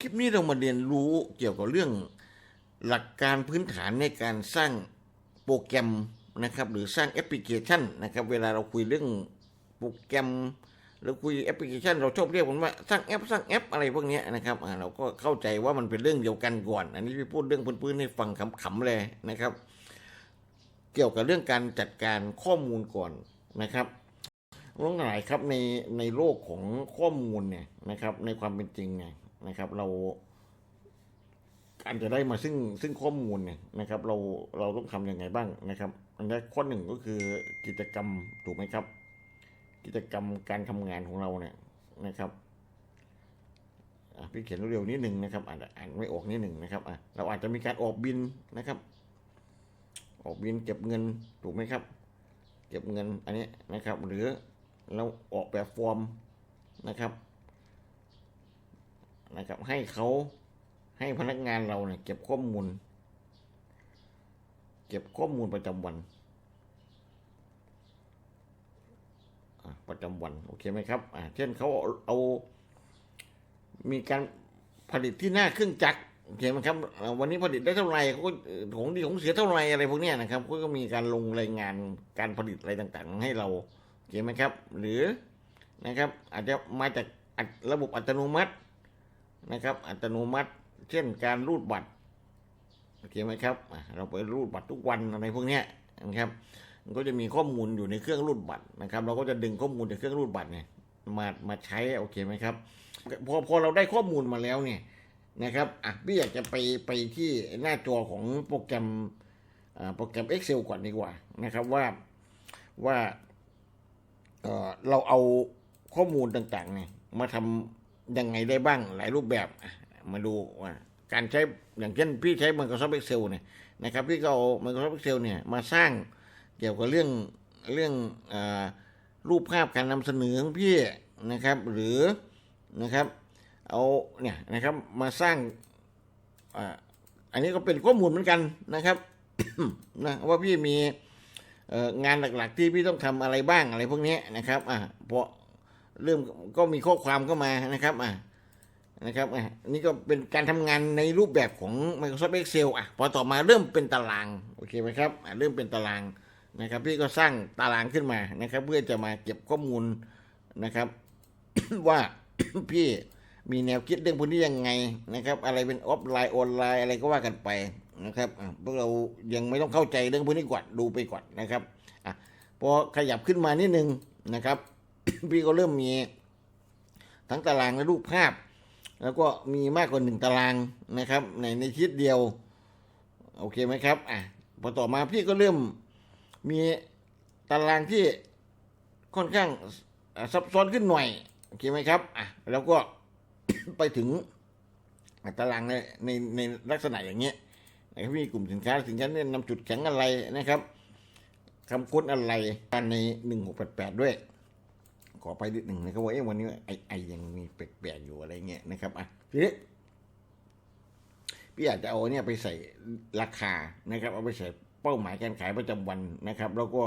คลิปนี้เรามาเรียนรู้เกี่ยวกับเรื่องหลักการพื้นฐานในการสร้างโปรแกรมนะครับ หรือสร้างแอปพลิเคชันนะครับ เวลาเราคุยเรื่องโปรแกรมหรือคุยแอปพลิเคชันเราชอบเรียกมันว่าสร้างแอปสร้างแอปอะไรพวกนี้นะครับเราก็เข้าใจว่ามันเป็นเรื่องเดียวกันก่อน อันนี้พี่พูดเรื่องพื้นๆให้ฟังขำๆเลยนะครับ เกี่ยวกับเรื่องการจัดการข้อมูลก่อนนะครับ น้องหลายครับในในโลกของข้อมูลเนี่ยนะครับ ในความเป็นจริงเนี่ยนะครับ เราการจะได้มาซึ่งซึ่งข้อมูลเนี่ยนะครับ เราเราต้องทำยังไงบ้างนะครับ อันแรกข้อหนึ่งก็คือกิจกรรมถูกไหมครับ กิจกรรมการทำงานของเราเนี่ยนะครับพี่เขียนเร็วนิดหนึ่งนะครับอ่านอ่านไม่ออกนิดหนึ่งนะครับอะเราอาจจะมีการออกบินนะครับ ออกบินเก็บเงินถูกไหมครับ เก็บเงินอันนี้นะครับ หรือ เราออกแบบฟอร์มนะครับนะครับให้เขาให้พนักงานเราเนี่ยเก็บข้อมูล เก็บข้อมูลประจำวันประจำวันโอเคไหมครับอ่าเช่นเขาเอามีการผลิตที่หน้าเครื่องจักรโอเคไหมครับ วันนี้ผลิตได้เท่าไหร่เขาก็เอ่อของดีของเสียเท่าไหร่อะไรพวกนี้นะครับเขาก็มีการลงรายงานการผลิตอะไรต่างๆ ให้เรา โอเคไหมครับ หรือนะครับอาจจะมาจากระบบอัตโนมัตินะครับ อัตโนมัติ เช่นการรูดบัตรโอเคไหมครับเราไปรูดบัตรทุกวันอะไรพวกนี้นะครับมันก็จะมีข้อมูลอยู่ในเครื่องรูดบัตรนะครับ เราก็จะดึงข้อมูลจากเครื่องรูดบัตรเนี่ยมามาใช้โอเคไหมครับพอพอเราได้ข้อมูลมาแล้วเนี่ยนะครับอะพี่อยากจะไปไปที่หน้าจอของโปรแกรมโปรแกรม Excel ก่อนดีกว่านะครับว่าว่า เราเอาข้อมูลต่างๆ เนี่ย มาทำยังไงได้บ้างหลายรูปแบบมาดูว่าการใช้อย่างเช่นพี่ใช้ Microsoft Excel เนี่ยนะครับ พี่ก็เอา Microsoft Excel เนี่ยมาสร้างเกี่ยวกับเรื่องเรื่องอรูปภาพการนำเสนอของพี่นะครับ หรือนะครับ เอาเนี่ยนะครับมาสร้างอ่าอันนี้ก็เป็นข้อมูลเหมือนกันนะครับนะว่าพี่มี งานหลักๆ ที่พี่ต้องทำอะไรบ้างอะไรพวกนี้นะครับอ่าพอเริ่มก็มีข้อความเข้ามานะครับอ่านะครับอะนี่ก็เป็นการทำงานในรูปแบบของ Microsoft Excel อะพอต่อมาเริ่มเป็นตารางโอเคไหมครับอะเริ่มเป็นตารางนะครับ พี่ก็สร้างตารางขึ้นมานะครับ เพื่อจะมาเก็บข้อมูลนะครับ ว่าพี่มีแนวคิดเรื่องพวกนี้ยังไงนะครับ อะไรเป็นออฟไลน์ออนไลน์อะไรก็ว่ากันไป นะครับพวกเรายังไม่ต้องเข้าใจเรื่องพวกนี้ก่อนดูไปก่อนนะครับอพอขยับขึ้นมานิดนึงนะครับ พี่ก็เริ่มมีทั้งตารางและรูปภาพ แล้วก็มีมากกว่าหนึ่งตารางนะครับ ในในทิศเดียว โอเคไหมครับอะพอต่อมาพี่ก็เริ่มมีตารางที่ค่อนข้างซับซ้อนขึ้นหน่อยโอเคไหมครับอะแล้วก็ไปถึงตารางในในในลักษณะอย่างเงี้ย นะครับมีกลุ่มสินค้าสินค้าเนี่ยนำจุดแข็งอะไรนะครับคำค้นอะไรกันในหนึ่งหกแปดแปดด้วย ขอไปนิดหนึ่งนะครับว่าเอ๊ะวันนี้ไอไอยังมีแปลกๆอยู่อะไรเงี้ยนะครับอะทีนี้พี่อาจจะเอาเนี่ยไปใส่ราคานะครับ เอาไปใส่เป้าหมายการขายประจำวันนะครับ แล้วก็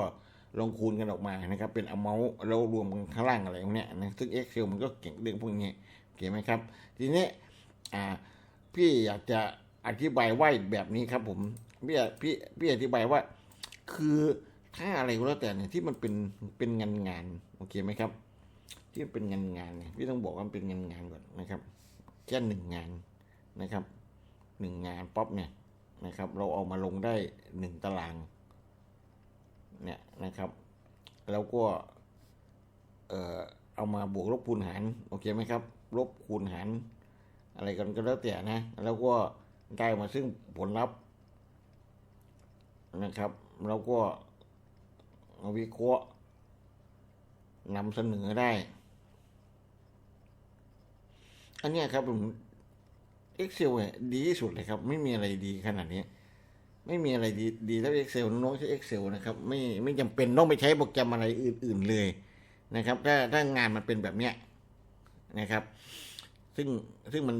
ลงคูณกันออกมานะครับ เป็น amount แล้วรวมกันข้างล่างอะไรพวกเนี้ยนะซึ่ง Excel มันก็เก่งเรื่องพวกนี้โอเคไหมครับ ทีนี้อ่าพี่อยากจะ อธิบายว่าแบบนี้ครับ ผมพี่อยากพี่พี่อธิบายว่า คือถ้าอะไรก็แล้วแต่เนี่ยที่มันเป็นเป็นงานงานโอเคไหมครับ ที่เป็นงานงานเนี่ยพี่ต้องบอกว่าเป็นงานงานก่อนนะครับ แค่หนึ่งงานนะครับหนึ่งงานป๊อปเนี่ยนะครับ เราเอามาลงได้หนึ่งตาราง เนี่ยนะครับ แล้วก็เอ่อเอามาบวกลบคูณหารโอเคไหมครับ ลบคูณหารอะไรกันก็แล้วแต่นะ แล้วก็ ได้มาซึ่งผลลัพธ์นะครับแล้วก็เอาวิเคราะห์นำเสนอได้ อันนี้ครับผม Excel เนี่ยดีที่สุดเลยครับ ไม่มีอะไรดีขนาดนี้ ไม่มีอะไรดีดีเท่า Excel น้องใช้ Excel นะครับ ไม่ไม่จำเป็นต้องไปใช้โปรแกรมอะไรอื่น ๆเลยนะครับ ถ้าถ้างานมันเป็นแบบเนี้ยนะครับ ซึ่งซึ่งมัน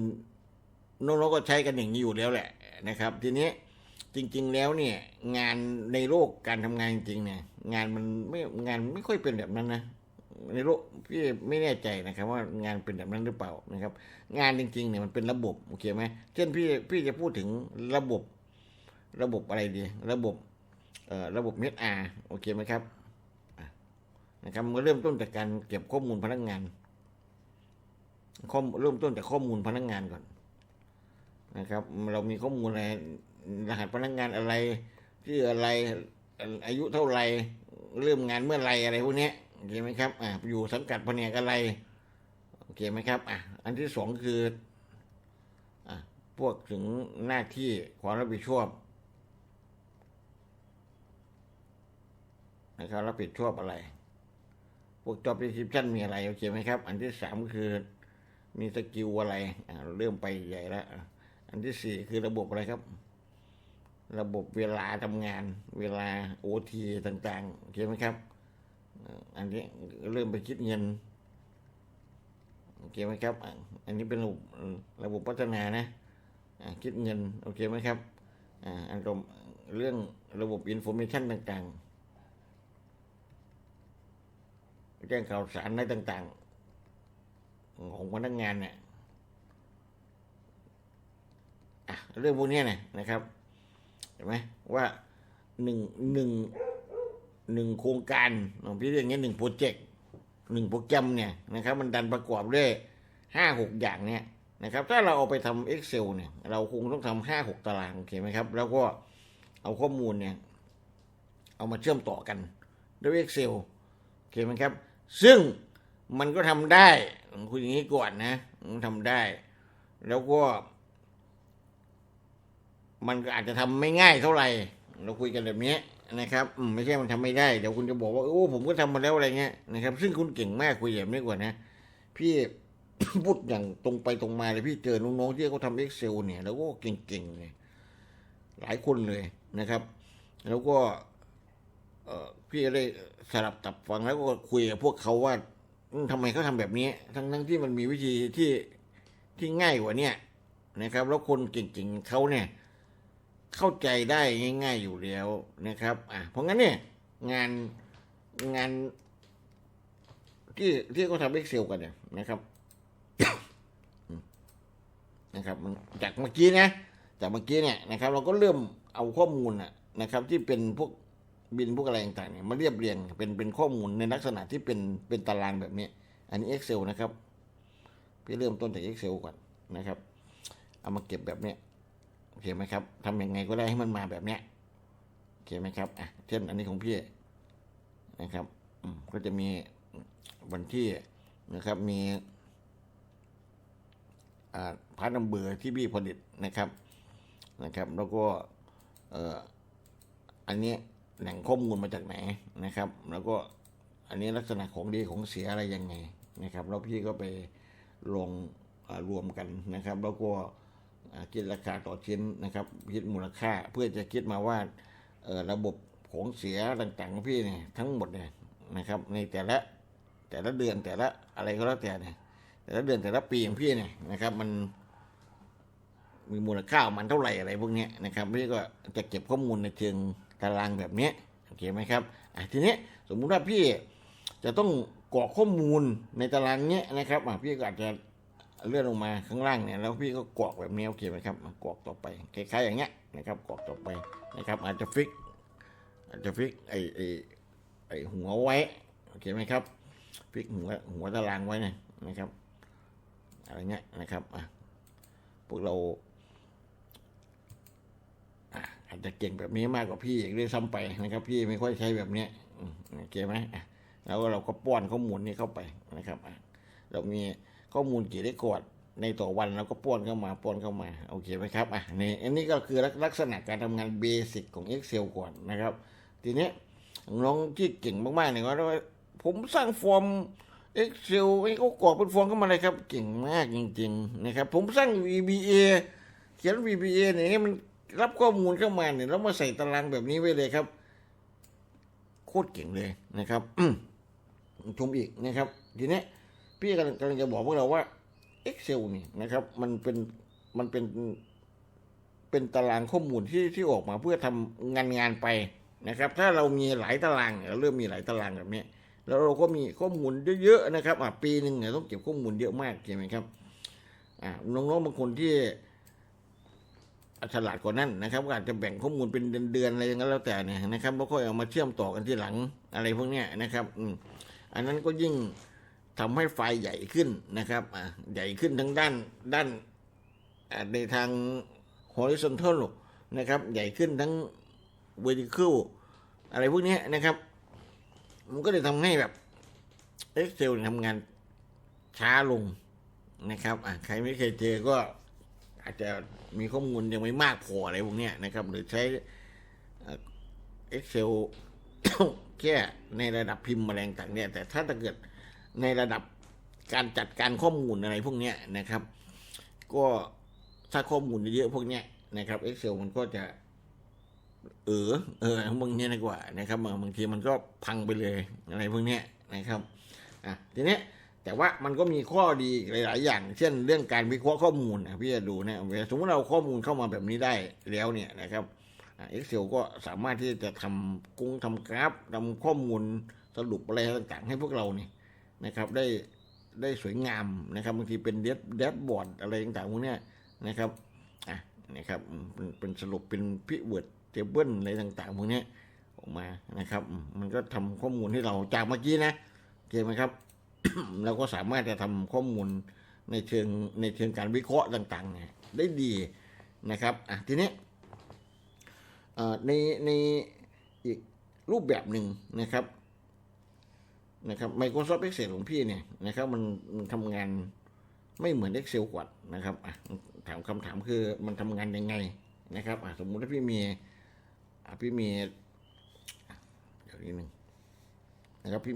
น้องๆก็ใช้กันอย่างนี้อยู่แล้วแหละนะครับ ทีนี้จริง ๆ แล้วเนี่ยงานในโลกการทำงานจริงๆเนี่ยงานมันไม่งานไม่ค่อยเป็นแบบนั้นนะในโลกพี่ไม่แน่ใจนะครับ ว่างานเป็นแบบนั้นหรือเปล่านะครับ งานจริงๆเนี่ยมันเป็นระบบโอเคไหมเช่นพี่พี่จะพูดถึงระบบระบบอะไรดี ระบบเอ่อระบบเมดอาโอเคไหมครับนะครับมันเริ่มต้นจากการเก็บข้อมูลพนักงานข้อมเริ่มต้นจากข้อมูลพนักงานก่อน นะครับ เรามีข้อมูลอะไรรหัสพนักงานอะไรชื่ออะไรอายุเท่าไหร่เริ่มงานเมื่อไรอะไรพวกนี้โอเคไหมครับอ่าอยู่สังกัดแผนกอะไรโอเคไหมครับอะอันที่สองคืออะพวกถึงหน้าที่ความรับผิดชอบนะครับรับผิดชอบอะไร พวก job description มีอะไรโอเคไหมครับ อันที่สามคือมีสกิลอะไรอ่าเริ่มไปใหญ่แล้ว อันที่สี่คือระบบอะไรครับ ระบบเวลาทำงาน เวลาโอทีต่างๆโอเคไหมครับ อันนี้เริ่มไปคิดเงินโอเคไหมครับ อันนี้เป็นระบบระบบพัฒนานะคิดเงินโอเคไหมครับอันก็เรื่องระบบอินโฟเมชันต่างๆ แจ้งข่าวสารอะไรต่าง ๆ ของพนักงานเนี่ย อะเรื่องพวกนี้นะนะครับเห็นไหมว่าหนึ่งหนึ่งหนึ่งโครงการของพี่เรียกองเงี้หนึ่งโปรเจกต์หนึ่งโปรแกรมเนี่ยนะครับ มันดันประกอบด้วยห้าหกอย่างเนี่ยนะครับ ถ้าเราเอาไปทำ Excel เนี่ย เราคงต้องทำห้าหกตารางโอเคไหมครับ แล้วก็เอาข้อมูลเนี่ย เอามาเชื่อมต่อกันด้วย Excel โอเคไหมครับ ซึ่งมันก็ทำได้ คุยอย่างนี้ก่อนนะทำได้ แล้วก็ มันก็อาจจะทำไม่ง่ายเท่าไหร่ เราคุยกันแบบนี้นะครับอืมไม่ใช่มันทำไม่ได้เดี๋ยวคุณจะบอกว่าโอ้ผมก็ทำมาแล้วอะไรเงี้ยนะครับ ซึ่งคุณเก่งมากคุยแบบนี้ก่อนะ พี่พูดอย่างตรงไปตรงมาเลยพี่เจอน้องๆที่เขาทำเอ็กเซลเนี่ย แล้วก็เก่งๆเลยหลายคนเลยนะครับ แล้วก็เอ่อพี่ได้สลับตับฟังแล้วก็คุยกับพวกเขาว่าอืมทำไมเขาทำแบบนี้ ทั้งทั้งที่มันมีวิธีที่ที่ง่ายกว่าเนี้ยนะครับ แล้วคนเก่งๆเขาเนี่ย เข้าใจได้ง่าย ๆอยู่แล้วนะครับอะเพราะงั้นเนี่ยงานงานที่ที่เขาทำเอ็กเซลกันเนี่ยนะครับนะครับมันจากเมื่อกี้นะจากเมื่อกี้เนี่ยนะครับ เราก็เริ่มเอาข้อมูลนะนะครับ ที่เป็นพวกบินพวกอะไรต่างๆเนี่ยมาเรียบเรียงเป็นเป็นข้อมูลในลักษณะที่เป็นเป็นตารางแบบนี้ อันนี้ Excel นะครับ พี่เริ่มต้นจาก Excel ก่อนนะครับ เอามาเก็บแบบเนี้ย โอเคไหมครับทำยังไงก็ได้ให้มันมาแบบเนี้ยโอเคไหมครับอะเช่นอันนี้ของพี่นะครับอืก็จะมีวันที่นะครับ มีพาร์ทนัมเบอร์ที่พี่ผลิตนะครับนะครับ แล้วก็เอ่ออันนี้แหล่งข้อมูลมาจากไหนนะครับ แล้วก็อันนี้ลักษณะของดีของเสียอะไรยังไงนะครับ แล้วพี่ก็ไปลงรวมกันนะครับ แล้วก็ คิดราคาต่อชิ้นนะครับคิดมูลค่าเพื่อจะคิดมาว่าระบบของเสียต่างๆของพี่เนี่ยทั้งหมดเนี่ยนะครับ ในแต่ละแต่ละเดือนแต่ละอะไรก็แล้วแต่เนี่ยแต่ละเดือนแต่ละปีของพี่เนี่ยนะครับ มันมีมูลค่ามันเท่าไหร่อะไรพวกนี้นะครับพี่ก็จะเก็บข้อมูลในเชิงตารางแบบนี้โอเคไหมครับอะทีนี้สมมุติว่าพี่จะต้องกรอกข้อมูลในตารางเนี้ยนะครับพี่ก็อาจจะ เลื่อนลงมาข้างล่างเนี่ยแล้วพี่ก็กรอกแบบนี้โอเคไหมครับกรอกต่อไปคล้ายๆอย่างเงี้ยนะครับกรอกต่อไปนะครับ อาจจะฟิก อาจจะฟิกไอไอไอหัวไว้โอเคไหมครับฟิกหัวหัวตารางไว้นี่ยนะครับ อะไรเงี้ยนะครับอะพวกเราอาจจะเก่งแบบนี้มากกว่าพี่อีกด้วยซ้ำไปนะครับ พี่ไม่ค่อยใช้แบบเนี้ยโอเคไหมแล้วเราก็ป้อนข้อมูลนี้เข้าไปนะครับเรามี ข้อมูลกี่ได้กดในต่อวันเราก็ป้อนเข้ามาป้อนเข้ามาโอเคไหมครับอะนี่อันนี้ก็คือลักษณะการทำงานเบสิกของ Excel ก่อนนะครับ ทีนี้น้องที่เก่งมากๆเนี่ยก็ว่าผมสร้างฟอร์ม Excel ให้เขากรอกเป็นฟอร์มเข้ามาเลยครับ เก่งมากจริง ๆ นะครับ ผมสร้าง VBA เขียน VBA เนี่ยมันรับข้อมูลเข้ามาเนี่ยแล้วมาใส่ตารางแบบนี้ไว้เลยครับ โคตรเก่งเลยนะครับชมอีกนะครับ ทีนี้ พี่กำลังกำลังจะบอกพวกเราว่า Excel นี่นะครับ มันเป็นมันเป็นเป็นตารางข้อมูลที่ที่ออกมาเพื่อทำงานงานไปนะครับ ถ้าเรามีหลายตารางเนี่ยเราเริ่มมีหลายตารางแบบนี้ แล้วเราก็มีข้อมูลเยอะๆนะครับอะปีหนึ่งเนี่ยต้องเก็บข้อมูลเยอะมากใช่ไหมครับอ่าน้องๆบางคนที่ฉลาดกว่านั้นนะครับอาจจะแบ่งข้อมูลเป็นเดือนๆอะไรอย่างนั้นแล้วแต่เนี่ยนะครับแล้วก็เอามาเชื่อมต่อกันที่หลังอะไรพวกเนี้ยนะครับ อืมอันนั้นก็ยิ่ง ทำให้ไฟใหญ่ขึ้นนะครับอะใหญ่ขึ้นทั้งด้านด้านในทาง horizontal นะครับ ใหญ่ขึ้นทั้ง vertical อะไรพวกนี้นะครับ มันก็เลยทำให้แบบ Excel ทำงานช้าลงนะครับอะใครไม่เคยเจอก็อาจจะมีข้อมูลยังไม่มากพออะไรพวกนี้นะครับ หรือใช้ Excel แค่ในระดับพิมพ์แมลงต่างเนี่ย แต่ถ้าเกิด ในระดับการจัดการข้อมูลอะไรพวกเนี้ยนะครับ ก็ถ้าข้อมูลเยอะๆพวกเนี้ยนะครับ Excel มันก็จะเออเออบางทีดีกว่านะครับบางทีมันก็พังไปเลยอะไรพวกเนี้ยนะครับอะทีเนี้ยแต่ว่ามันก็มีข้อดีหลาย ๆ อย่าง เช่นเรื่องการวิเคราะห์ข้อมูลอะพี่จะดูนี่ยเวลาสมมติเราข้อมูลเข้ามาแบบนี้ได้แล้วเนี่ยนะครับเอ็กเซลก็สามารถที่จะทำกุ้งทำกราฟทำข้อมูลสรุปอะไรต่าง ๆ ให้พวกเราเนี่ย นะครับได้ได้สวยงามนะครับบางทีเป็นเดชแดชบอร์ดอะไรต่างๆพวกนี้นะครับอะนะครับเป็นเป็นสรุปเป็นพิเวิร์ดเทเบิลอะไรต่างๆพวกนี้ออกมานะครับ มันก็ทำข้อมูลให้เราจากเมื่อกี้นะโอเคไหมครับ เราก็สามารถจะทำข้อมูลในเชิงในเชิงการวิเคราะห์ต่างๆเนี่ยได้ดีนะครับอะทีนี้อ่อในในอีกรูปแบบหนึ่งนะครับ นะครับ Microsoft Excel ของพี่เนี่ยนะครับมันมันทำงานไม่เหมือน Excel กว่านะครับอะถามคำถามคือมันทำงานยังไงนะครับอะสมมุติถ้าพี่มีอะพี่มีเดี๋ยวนี้หนึ่งนะครับพี่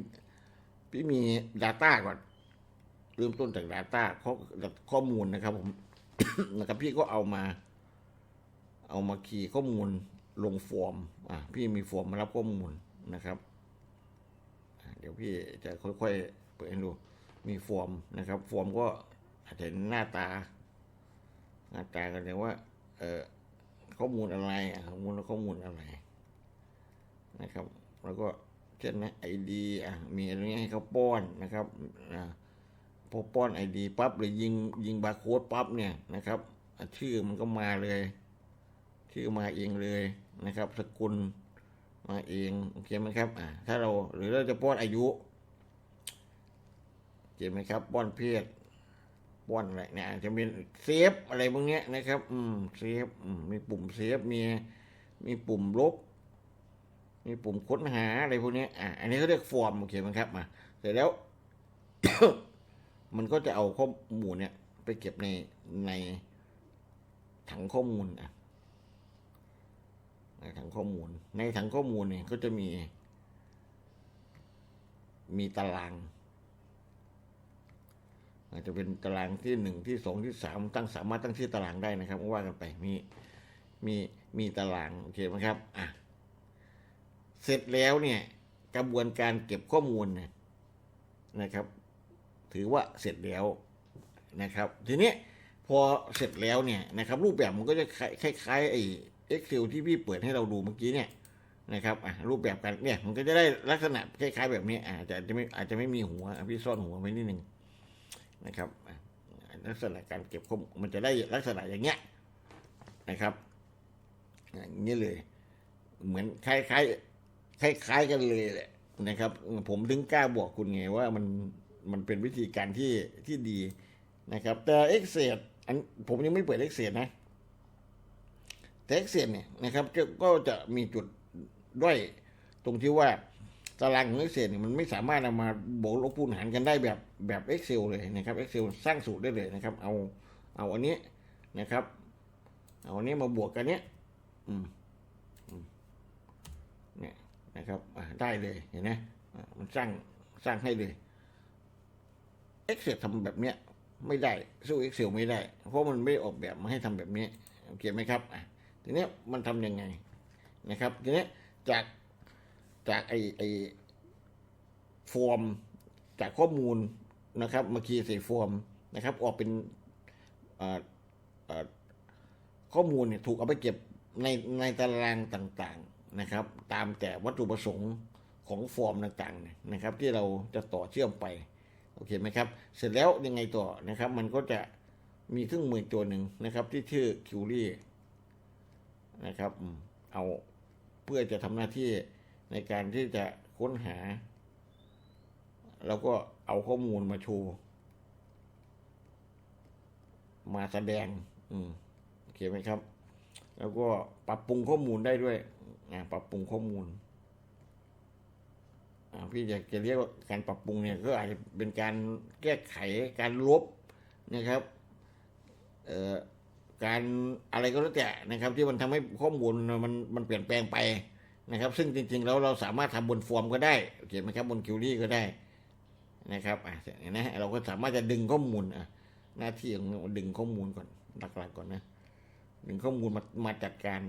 พี่มี Data ก่อนเริ่มต้นจาก Data ข้อข้อมูลนะครับผมนะครับพี่ก็เอามา เอามาคีย์ข้อมูลลงฟอร์มอะพี่มีฟอร์มมารับข้อมูลนะครับ ดี๋ยวพี่จะค่อยๆ เปิดให้ดู มีฟอร์มนะครับ ฟอร์มก็อาจจะเห็นหน้าตา หน้าตากันเลยว่า เออข้อมูลอะไรอะข้อมูลข้อมูลอะไร นะครับ แล้วก็เช่นนะไอดีอะมีอะไรเงี้ยให้เขาป้อนนะครับพอป้อนไอดีปั๊บหรือยิงยิงบาร์โค้ดปั๊บเนี่ยนะครับ ชื่อมันก็มาเลย ชื่อมาเองเลยนะครับ สกุล มาเองโอเคไหมครับอ่าถ้าเราหรือเราจะป้อนอายุเห็นไหมครับป้อนเพศป้อนอะไรเนี่ยจะมีเซฟอะไรพวกเนี้ยนะครับ อืมเซฟอืมมีปุ่มเซฟมีมีปุ่มลบ มีปุ่มค้นหาอะไรพวกเนี้ยอะอันนี้เขาเรียกฟอร์มโอเคไหมครับมาเสร็จแล้ว มันก็จะเอาข้อมูลเนี่ย ไปเก็บในในถังข้อมูลอะ ถังข้อมูล ในถังข้อมูลเนี่ยก็จะมี มีตาราง อาจจะเป็นตารางที่หนึ่งที่สองที่สามตั้งสามารถตั้งชื่อตารางได้นะครับว่ากันไปมีมีมีตารางโอเคไหมครับอะเสร็จแล้วเนี่ยกระบวนการเก็บข้อมูลเนี่ยนะครับ ถือว่าเสร็จแล้วนะครับ ทีนี้พอเสร็จแล้วเนี่ยนะครับ รูปแบบมันก็จะคล้ายๆไอ้ Excel ที่พี่เปิดให้เราดูเมื่อกี้เนี่ยนะครับอะรูปแบบการเนี่ยมันก็จะได้ลักษณะคล้ายๆ แบบนี้อาจจะจะไม่อาจจะไม่มีหัวพี่ซ่อนหัวไว้นิดนึงนะครับลักษณะการเก็บข้อมูลมันจะได้ลักษณะอย่างเงี้ยนะครับอย่างนี้เลย เหมือนคล้ายคล้ายคล้ายคล้ายๆกันเลยแหละนะครับ ผมถึงกล้าบอกคุณไงว่ามันมันเป็นวิธีการที่ที่ดีนะครับ แต่ Excel อันผมยังไม่เปิด Excel นะ แต่ Excel เนี่ยนะครับก็จะมีจุดด้อยตรงที่ว่าตารางของ Excel เนี่ยมันไม่สามารถเอามาบวกลบคูณหารกันได้แบบแบบ Excel เลยนะครับ Excel สร้างสูตรได้เลยนะครับ เอาเอาอันนี้นะครับ เอาอันนี้มาบวกกันเนี้ยอืมเนี่ยนะครับได้เลยเห็นไหมมันสร้างสร้างให้เลย Excel ทำแบบเนี้ยไม่ได้สู้ Excel ไม่ได้ เพราะมันไม่ออกแบบมาให้ทำแบบนี้โอเคไหมครับอะ ทีนี้มันทำยังไงนะครับ ทีนี้จากจากไอไอฟอร์มจากข้อมูลนะครับมาคีย์ใส่ฟอร์มนะครับ ออกเป็นข้อมูลเนี่ยถูกเอาไปเก็บในในตารางต่างๆนะครับ ตามแต่วัตถุประสงค์ของฟอร์มต่างๆเนี่ยนะครับ ที่เราจะต่อเชื่อมไปโอเคไหมครับ เสร็จแล้วยังไงต่อนะครับ มันก็จะมีเครื่องมือตัวหนึ่งนะครับ ที่ชื่อคิวรี่ นะครับ เอาเพื่อจะทำหน้าที่ในการที่จะค้นหา แล้วก็เอาข้อมูลมาโชว์มาแสดง อืมโอเคไหมครับ แล้วก็ปรับปรุงข้อมูลได้ด้วยปรับปรุงข้อมูลพี่อยากจะเรียกว่าการปรับปรุงเนี่ยก็อาจจะเป็นการแก้ไขการลบนะครับ เอ่อ การอะไรก็แล้วแต่นะครับ ที่มันทำให้ข้อมูลมันมันเปลี่ยนแปลงไปนะครับ ซึ่งจริง ๆ แล้วเราสามารถทำบนฟอร์มก็ได้โอเคไหมครับบนคิวรี่ก็ได้นะครับอะเห็นไหมเราก็สามารถจะดึงข้อมูลอะหน้าที่ของดึงข้อมูลก่อนหลักๆก่อนนะดึงข้อมูลมามาจัดการ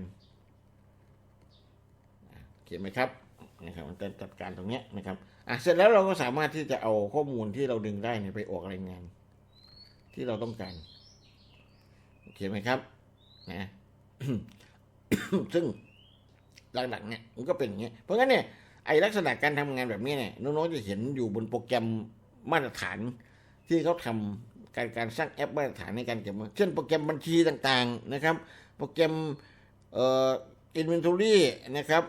เขียนไหมครับนะครับมันจะจัดการตรงเนี้ยนะครับอะเสร็จแล้วเราก็สามารถที่จะเอาข้อมูลที่เราดึงได้เนี่ยไปออกรายงาน ที่เราต้องการ เคไหมครับนะซึ่งหลักๆเนี่ยมันก็เป็นอย่างเงี้ยเพราะงั้นเนี่ยไอลักษณะการทำงานแบบนี้เนี่ยน้องๆจะเห็นอยู่บนโปรแกรมมาตรฐาน ที่เขาทำการการสร้างแอปมาตรฐานในการเก็บเงินเช่นโปรแกรมบัญชีต่างๆนะครับ โปรแกรมเอ่ออินเวนทอรี่นะครับ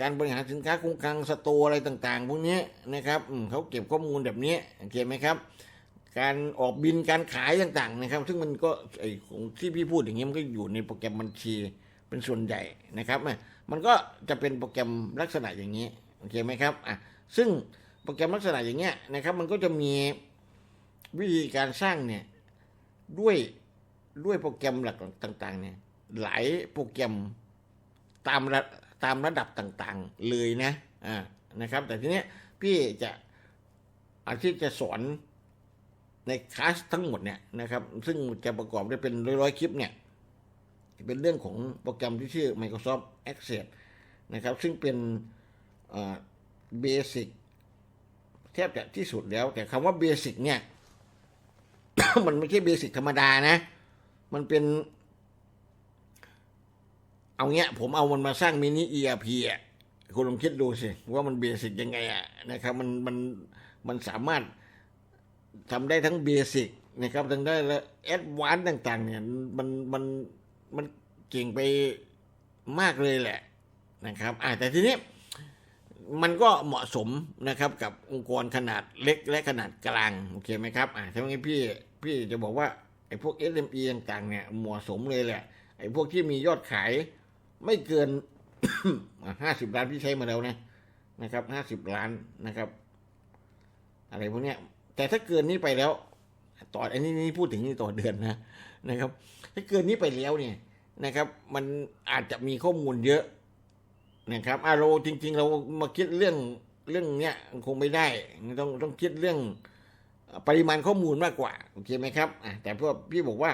การบริหารสินค้าคงคลังสตร์อะไรต่าง ๆ พวกนี้นะครับเขาเก็บข้อมูลแบบนี้โอเคไหมครับ การออกบินการขายต่างๆนะครับ ซึ่งมันก็ไอของที่พี่พูดอย่างนี้มันก็อยู่ในโปรแกรมบัญชีเป็นส่วนใหญ่นะครับมันก็จะเป็นโปรแกรมลักษณะอย่างนี้โอเคไหมครับอะซึ่งโปรแกรมลักษณะอย่างเงี้ยนะครับ มันก็จะมีวิธีการสร้างเนี่ยด้วยด้วยโปรแกรมหลักต่าง ๆ เนี่ย หลายโปรแกรมตามระตามระดับต่างๆเลยนะอ่านะครับ แต่ทีเนี้ยพี่จะอาที่จะสอน ในคลาสทั้งหมดเนี่ยนะครับ ซึ่งจะประกอบด้วยเป็นร้อยๆคลิปเนี่ยเป็นเรื่องของโปรแกรมที่ชื่อ Microsoft Access นะครับ ซึ่งเป็นเบสิกแทบจะที่สุดแล้ว แต่คำว่าเบสิกเนี่ย มันไม่ใช่เบสิกธรรมดานะ มันเป็น เอาเงี้ย ผมเอามันมาสร้างมินิ ERP อะคุณลองคิดดูสิ ว่ามันเบสิกยังไงอะนะครับ มันมันมันสามารถ ทำได้ทั้งเบสิกนะครับทั้งได้และแอดวานต่าง ๆ เนี่ยมันมันมันเก่งไปมากเลยแหละนะครับอ่าแต่ทีนี้มันก็เหมาะสมนะครับกับองค์กรขนาดเล็กและขนาดกลางโอเคไหมครับอ่าถ้าไม่พี่พี่จะบอกว่าไอ้พวก SME ต่างๆเนี่ยเหมาะสมเลยแหละไอ้พวกที่มียอดขายไม่เกินห้าสิบล้านพี่ใช้มาแล้วนะนะครับห้าสิบล้านนะครับ อะไรพวกเนี้ย แต่ถ้าเกินนี้ไปแล้วต่ออันนี้นี่พูดถึงนี่ต่อเดือนนะนะครับ ถ้าเกินนี้ไปแล้วเนี่ยนะครับ มันอาจจะมีข้อมูลเยอะนะครับอาเราจริง ๆ เรามาคิดเรื่องเรื่องเนี้ยคงไม่ได้ต้องต้องคิดเรื่องปริมาณข้อมูลมากกว่าโอเคไหมครับอะแต่พวกพี่บอกว่า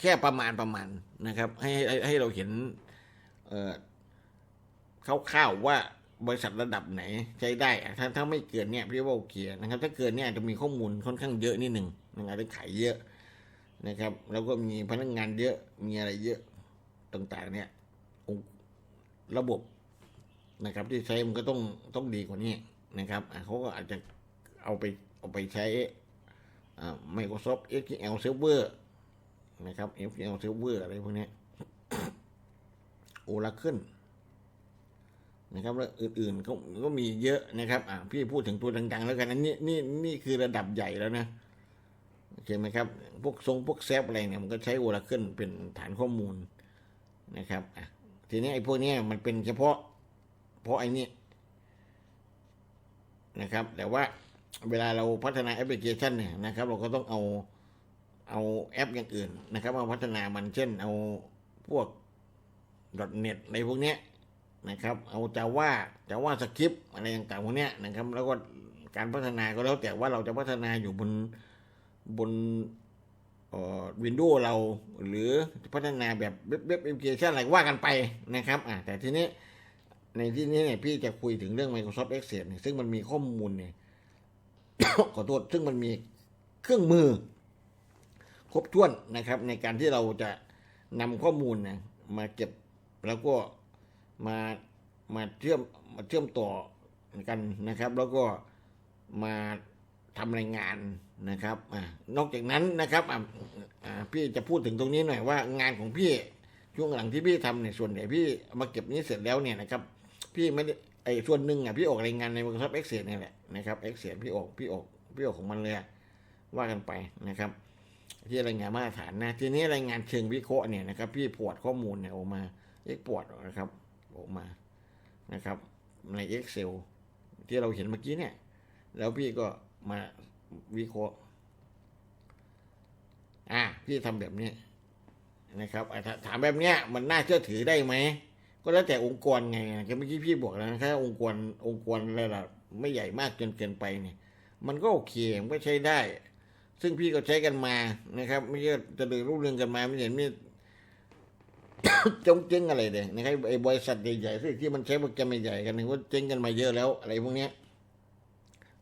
แค่ประมาณประมาณนะครับ ให้ให้ให้เราเห็นเอ่อคร่าวๆว่า บริษัทระดับไหนใช้ได้ถ้าถ้าไม่เกินเนี่ยพี่ว่าโอเคนะครับ ถ้าเกินเนี่ยจะมีข้อมูลค่อนข้างเยอะนิดหนึ่งอาจจะขายเยอะนะครับ แล้วก็มีพนักงานเยอะมีอะไรเยอะต่างๆ เนี่ยองค์ระบบนะครับ ที่ใช้มันก็ต้องต้องดีกว่านี้นะครับเขาก็อาจจะเอาไปเอาไปใช้อ่า Microsoft SQL Server นะครับ SQL Server อะไรพวกนี้ Oracle นะครับแล้วอื่นๆก็ก็มีเยอะนะครับอะพี่พูดถึงตัวดังๆ แล้วกันอันนี้นี่นี่คือระดับใหญ่แล้วนะโอเคไหมครับ พวกทรงพวกแซฟอะไรเนี่ยมันก็ใช้ Oracle เป็นฐานข้อมูลนะครับอะทีนี้ไอ้พวกนี้มันเป็นเฉพาะเพราะไอ้นี่นะครับ แต่ว่าเวลาเราพัฒนาแอปพลิเคชันเนี่ยนะครับ เราก็ต้องเอาเอาแอปอย่างอื่นนะครับมาพัฒนามันเช่นเอาพวก .net ในพวกเนี้ย นะครับ เอาจาว่าจาว่าสคริปอะไรต่างๆพวกเนี้ยนะครับ แล้วก็การพัฒนาก็แล้วแต่ว่าเราจะพัฒนาอยู่บนบนวินโดว์เราหรือพัฒนาแบบเว็บเว็บแอปพลิเคชันอะไรว่ากันไปนะครับอ่าแต่ทีนี้ในที่นี้เนี่ยพี่จะคุยถึงเรื่อง Microsoft Excel เนี่ยซึ่งมันมีข้อมูลเนี่ยขอโทษซึ่งมันมีเครื่องมือ ครบถ้วนนะครับ ในการที่เราจะนำข้อมูลเนี่ยมาเก็บแล้วก็ มามาเชื่อมมาเชื่อมต่อกันนะครับ แล้วก็มาทำรายงานนะครับอนอกจากนั้นนะครับพี่จะพูดถึงตรงนี้หน่อยว่างานของพี่ช่วงหลังที่พี่ทำเนี่ยส่วนใหญ่พี่มาเก็บนี้เสร็จแล้วเนี่ยนะครับ พี่ไม่ได้ไอ้ส่วนหนึ่งอะพี่ออกรายงานใน Microsoft Excel นี่แหละนะครับ Excel พี่ออกพี่ออกพี่ออกของมันเลยว่ากันไปนะครับ ที่รายงานมาตรฐานนะ ทีนี้รายงานเชิงวิเคราะห์เนี่ยนะครับ พี่ปวดข้อมูลเนี่ยออกมาเอ็กปวดนะครับ ออกมานะครับ ใน Excel ที่เราเห็นเมื่อกี้เนี่ย แล้วพี่ก็มาวิเคราะห์อะพี่ทำแบบนี้นะครับถามแบบเนี้ยมันน่าเชื่อถือได้ไหม ก็แล้วแต่องค์กรไงก็เมื่อกี้พี่บอกแล้วนะถ้าองค์กรองค์กรระดับไม่ใหญ่มากจนเกินไปเนี่ย มันก็โอเคมันก็ใช้ได้ ซึ่งพี่ก็ใช้กันมานะครับ ไม่ใช่จะเดินรุ่งเรืองกันมาไม่เห็นมี จงเจ๊งอะไรเลยนะครับไอ้บริษัทใหญ่ๆที่ที่มันใช้โปรแกรมใหญ่ๆกันเนี่ยว่าเจ๊งกันมาเยอะแล้ว อะไรพวกเนี้ย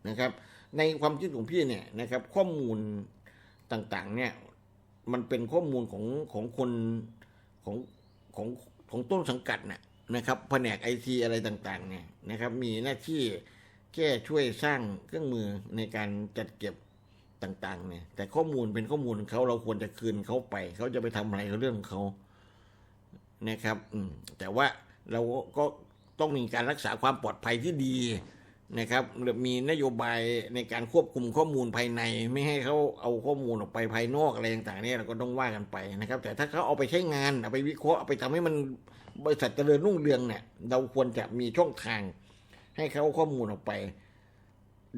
นะครับ ในความคิดของพี่เนี่ยนะครับ ข้อมูลต่างๆ เนี่ย มันเป็นข้อมูลของของคนของของของต้นสังกัดน่ะนะครับแผนกไอทีอะไรต่างๆ เนี่ยนะครับ มีหน้าที่แค่ช่วยสร้างเครื่องมือในการจัดเก็บต่าง ๆ เนี่ย แต่ข้อมูลเป็นข้อมูลของเขาเราควรจะคืนเขาไป เขาจะไปทำอะไรก็เรื่องของเขา นะครับแต่ว่าเราก็ต้องมีการรักษาความปลอดภัยที่ดีนะครับหรือมีนโยบายในการควบคุมข้อมูลภายใน ไม่ให้เขาเอาข้อมูลออกไปภายนอกอะไรต่างๆเนี่ยเราก็ต้องว่ากันไปนะครับ แต่ถ้าเขาเอาไปใช้งานเอาไปวิเคราะห์เอาไปทำให้มันบริษัทเจริญรุ่งเรืองเนี่ย เราควรจะมีช่องทาง ให้เขาข้อมูลออกไป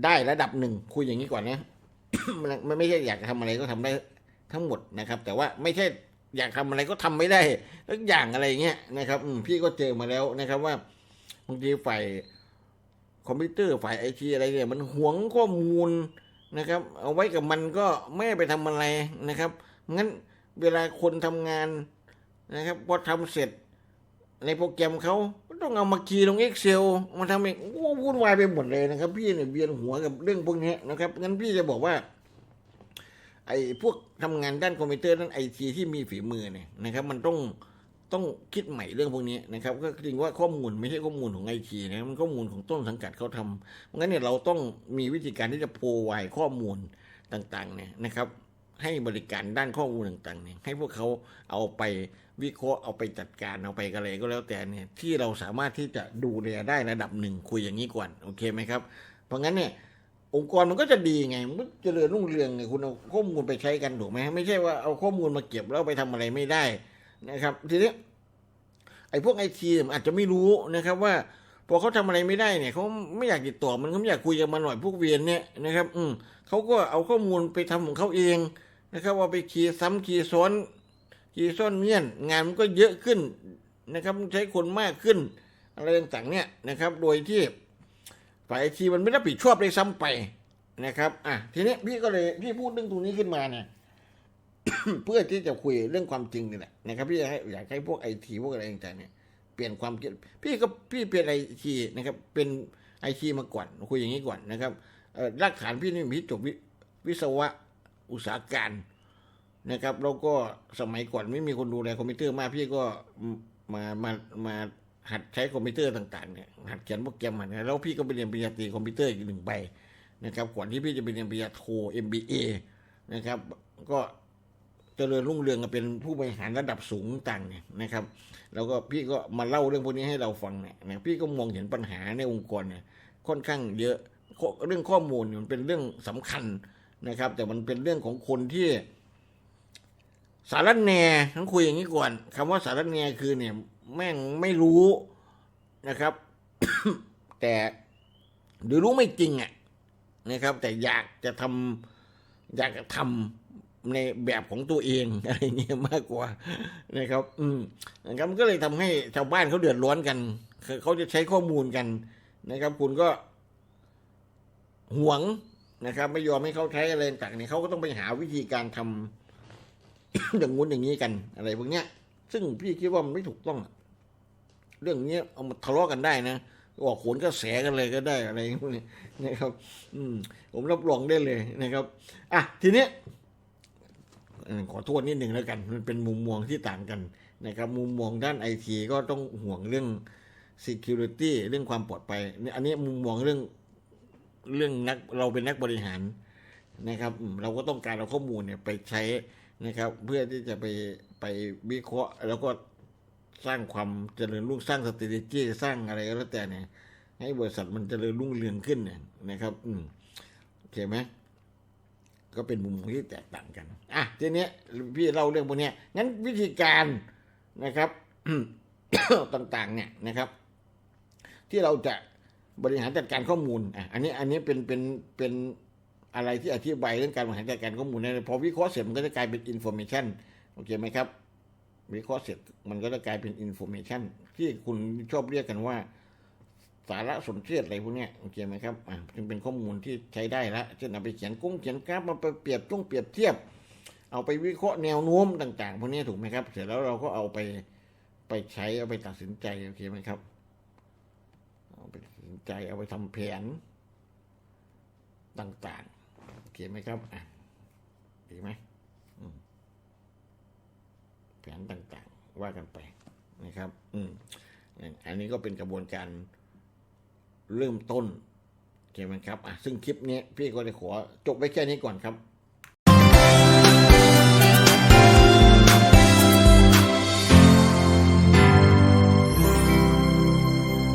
ได้ระดับหนึ่งคุยอย่างนี้ก่อนนะมันมันไม่ใช่อยากจะทำอะไรก็ทำได้ทั้งหมดนะครับ แต่ว่าไม่ใช่ อยากทำอะไรก็ทำไม่ได้ทุกอย่างอะไรเงี้ยนะครับ อืพี่ก็เจอมาแล้วนะครับ ว่าบางทีฝ่ายคอมพิวเตอร์ฝ่ายไอทีอะไรเนี่ย มันหวงข้อมูลนะครับ เอาไว้กับมันก็ไม่ไปทำอะไรนะครับงั้นเวลาคนทำงานนะครับพอทำเสร็จ ในโปรแกรมเขาก็ต้องเอามาคีย์ลง Excel มาทำเองวุ่นวายไปหมดเลยนะครับ พี่เนี่ยเบียนหัวกับเรื่องพวกนี้นะครับงั้นพี่จะบอกว่า ไอ้พวกทำงานด้านคอมพิวเตอร์ด้านไอทีที่มีฝีมือเนี่ยนะครับ มันต้องต้องคิดใหม่เรื่องพวกนี้นะครับ ก็จริงว่าข้อมูลไม่ใช่ข้อมูลของไอทีนะมันข้อมูลของต้นสังกัดเขาทำเพราะงั้นเนี่ยเราต้องมีวิธีการที่จะโพไวข้อมูลต่างๆเนี่ยนะครับ ให้บริการด้านข้อมูลต่างๆเนี่ยให้พวกเขาเอาไปวิเคราะห์เอาไปจัดการเอาไปกันอะไรก็แล้วแต่เนี่ยที่เราสามารถที่จะดูแลได้ระดับหนึ่งคุยอย่างนี้ก่อนโอเคไหมครับ เพราะงั้นเนี่ย องค์กรมันก็จะดีไง มันเจริญรุ่งเรืองไงคุณเอาข้อมูลไปใช้กันถูกไหมไม่ใช่ว่าเอาข้อมูลมาเก็บแล้วไปทำอะไรไม่ได้นะครับ ทีนี้ไอ้พวกไอทีอาจจะไม่รู้นะครับ ว่าพอเขาทำอะไรไม่ได้เนี่ยเขาไม่อยากติดต่อมันเขาไม่อยากคุยกับมันหน่อยพวกเวียนเนี่ยนะครับ อืมเขาก็เอาข้อมูลไปทำของเขาเองนะครับเอาไปคีย์ซ้ำคีย์ซ้อนคีย์ซ้อนเงี้ยน งานมันก็เยอะขึ้นนะครับใช้คนมากขึ้น อะไรต่างๆเนี่ยนะครับ โดยที่ ฝ่ายไอทีมันไม่รับผิดชอบเลยซ้ำไปนะครับ อะ ทีนี้พี่ก็เลยพี่พูดเรื่องตรงนี้ขึ้นมาเนี่ย เพื่อที่จะคุยเรื่องความจริงนี่แหละนะครับพี่อยากให้อยากให้พวกไอทีพวกอะไรต่างๆเนี่ยเปลี่ยนความคิดพี่ก็พี่เป็นไอทีนะครับ เป็นไอทีมาก่อนคุยอย่างนี้ก่อนนะครับรากฐานพี่นี่พี่จบววิศวะอุตสาหการนะครับแล้วก็สมัยก่อนไม่มีคนดูแลคอมพิวเตอร์มากพี่ก็มามามา หัดใช้คอมพิวเตอร์ต่างๆเนี่ยหัดเขียนโปรแกรมหัดแล้วพี่ก็ไปเรียนปริญญาตรีคอมพิวเตอร์อีกหนึ่งใบนะครับก่อนที่พี่จะไปเรียนปริญญาโท MBA นะครับ ก็เจริญรุ่งเรืองกันเป็นผู้บริหารระดับสูงต่างเนี่ยนะครับ แล้วก็พี่ก็มาเล่าเรื่องพวกนี้ให้เราฟังเนี่ยนะพี่ก็มองเห็นปัญหาในองค์กรเนี่ยค่อนข้างเยอะเรื่องข้อมูลมันเป็นเรื่องสำคัญนะครับ แต่มันเป็นเรื่องของคนที่สารแน่ต้องคุยอย่างนี้ก่อนคำว่าสารแน่คือเนี่ย แม่งไม่รู้นะครับ แต่หรือรู้ไม่จริงอะนะครับ แต่อยากจะทำอยากจะทำในแบบของตัวเองอะไรเงี้ยมากกว่านะครับ อืมนะครับมันก็เลยทำให้ชาวบ้านเขาเดือดร้อนกันคือเขาจะใช้ข้อมูลกันนะครับ คุณก็หวงนะครับ ไม่ยอมให้เขาใช้อะไรต่างเนี่ยเขาก็ต้องไปหาวิธีการทำอย่างงู้นอย่างนี้กัน อะไรพวกเนี้ย ซึ่งพี่คิดว่ามันไม่ถูกต้องอะ เรื่องเนี้ยเอามาทะเลาะกันได้นะออกโขนกระแสกันเลยก็ได้อะไรพวกนี้นะครับ อืมผมรับรองได้เลยนะครับอะทีนี้ขอโทษนิดหนึ่งแล้วกัน มันเป็นมุมมองที่ต่างกันนะครับ มุมมองด้านไอทีก็ต้องห่วงเรื่อง security เรื่องความปลอดภัยนี่อันนี้มุมมองเรื่องเรื่องนักเราเป็นนักบริหารนะครับ เราก็ต้องการเอาข้อมูลเนี่ยไปใช้นะครับ เพื่อที่จะไปไปวิเคราะห์แล้วก็ สร้างความเจริญรุ่งสร้าง strategy สร้างอะไรก็แล้วแต่เนี่ย ให้บริษัทมันเจริญรุ่งเรืองขึ้นเนี่ยนะครับ อืมโอเคไหมก็เป็นมุมมองที่แตกต่างกันอะทีเนี้ยพี่เล่าเรื่องพวกเนี้ยงั้นวิธีการนะครับต่าง ๆ เนี่ยนะครับ ที่เราจะบริหารจัดการข้อมูลอะอันนี้อันนี้เป็นเป็นเป็นอะไรที่อธิบายเรื่องการบริหารจัดการข้อมูลเนี่ยพอวิเคราะห์เสร็จมันก็จะกลายเป็นอินโฟเมชันโอเคไหมครับ วิเคราะห์เสร็จมันก็จะกลายเป็นอินโฟเมชันที่คุณชอบเรียกกันว่า สาระสนเทศอะไรพวกนี้โอเคไหมครับอ่าจึงเป็นข้อมูลที่ใช้ได้แล้วเช่นเอาไปเขียนกุ้งเขียนกราฟมาไปเปรียบจุ้งเปรียบเทียบ เอาไปวิเคราะห์แนวโน้มต่าง ๆ พวกนี้ถูกไหมครับ เสร็จแล้วเราก็เอาไปไปใช้เอาไปตัดสินใจโอเคไหมครับ เอาไปตัดสินใจเอาไปทำแผนต่างๆโอเคไหมครับอะดีไหม แผนต่างๆ ว่ากันไปนะครับ อืมอันนี้ก็เป็นกระบวนการเริ่มต้นโอเคไหมครับอะซึ่งคลิปนี้พี่ก็จะขอจบไว้แค่นี้ก่อนครับ